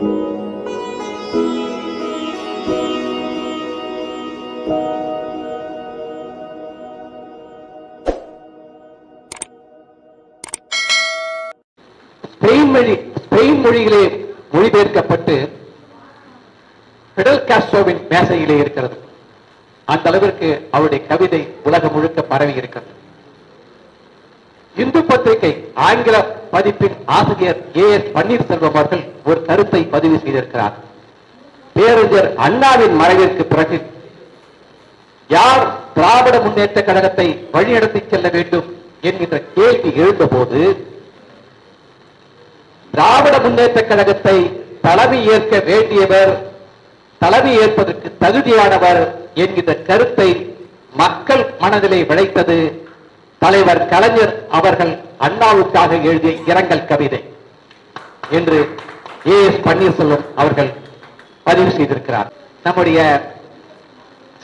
Spain மொழிபெயர்க்கப்பட்டு Fidel காஸ்ட்ரோவின் மேசையிலே இருக்கிறது. அந்த அளவிற்கு அவருடைய கவிதை உலகம் முழுக்க பரவி இருக்கிறது. இந்து பத்திரிகை ஆங்கில பதிப்பின் ஆசிரியர் ஏ எஸ் பன்னீர்செல்வம் அவர்கள் ஒரு கருத்தை பதிவு செய்திருக்கிறார். பேரறிஞர் அண்ணாவின் மறைவிற்கு பிறகு யார் திராவிட முன்னேற்ற கழகத்தை வழிநடத்தி செல்ல வேண்டும் என்கின்ற கேள்வி எழுந்தபோது திராவிட முன்னேற்ற கழகத்தை தலைமை ஏற்க வேண்டியவர் தலைமை ஏற்பதற்கு தகுதியானவர் என்கின்ற கருத்தை மக்கள் மனதிலே விளைத்தது தலைவர் கலைஞர் அவர்கள் அண்ணாவுக்காக எழுதிய இரங்கல் கவிதை என்று ஏ எஸ் பன்னீர்செல்வம் அவர்கள் பதிவு செய்திருக்கிறார். நம்முடைய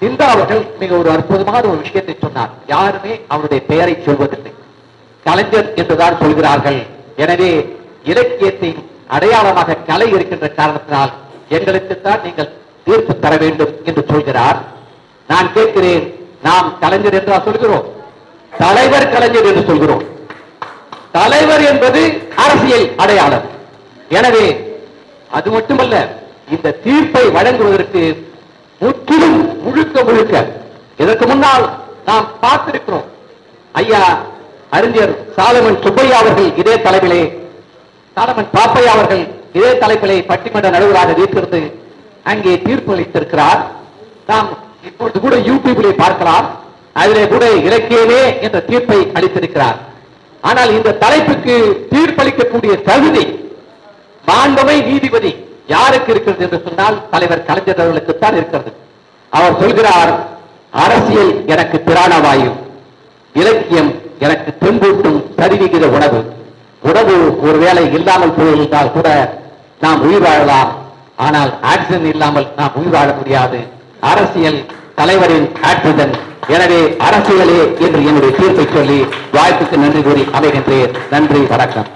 சிந்தா அவர்கள் மிக ஒரு அற்புதமான ஒரு விஷயத்தை சொன்னார். யாருமே அவருடைய பெயரை சொல்வதில்லை. கலைஞர் என்றுதான் சொல்கிறார்கள். எனவே இலக்கியத்தின் அடையாளமாக கலை இருக்கின்ற காரணத்தினால் எங்களுக்குத்தான் நீங்கள் தீர்ப்பு தர வேண்டும் என்று சொல்கிறார். நான் கேட்கிறேன் நாம் கலைஞர் என்றா சொல்கிறோம்? தலைவர் கலைஞர் என்று சொல்கிறோம். தலைவர் என்பது அரசியல் அடையாளம். எனவே அது மட்டுமல்ல இந்த தீர்ப்பை வழங்குவதற்கு முற்றிலும் முழுக்க முழுக்க இதற்கு முன்னால் நாம் பார்த்திருக்கிறோம். ஐயா அறிஞர் சாலமன் சுப்பையா அவர்கள் இதே தலைவிலே சாலமன் பாப்பையா அவர்கள் இதே தலைப்பிலே பட்டிமன்ற நடுவராக வீட்டிருந்து அங்கே தீர்ப்பு அளித்திருக்கிறார். நாம் இப்பொழுது கூட யூடியூபிலே பார்க்கலாம். அதிலே கூட இலக்கியமே என்ற தீர்ப்பை அளித்திருக்கிறார். ஆனால் இந்த தலைப்புக்கு தீர்ப்பளிக்கக்கூடிய தகுதி மாண்பமை நீதிபதி யாருக்கு இருக்கிறது என்று சொன்னால் தலைவர் கலைஞர் அவர்களுக்குத்தான் இருக்கிறது. அவர் சொல்கிறார் அரசியல் எனக்கு திராணவாயு இலக்கியம் எனக்கு தெம்பூட்டும் சரிவிகிற உணவு. உணவு ஒருவேளை இல்லாமல் போயிருந்தால் கூட நாம் உயிர் வாழலாம். ஆனால் ஆக்சிஜன் இல்லாமல் நாம் உயிர் வாழ முடியாது. அரசியல் தலைவரின் ஆக்சிஜன் எனவே அரசியலே என்று என்னுடைய தீர்ப்பை சொல்லி வாய்ப்புக்கு நன்றி கூறி அமைகின்றேன் நன்றி வணக்கம்.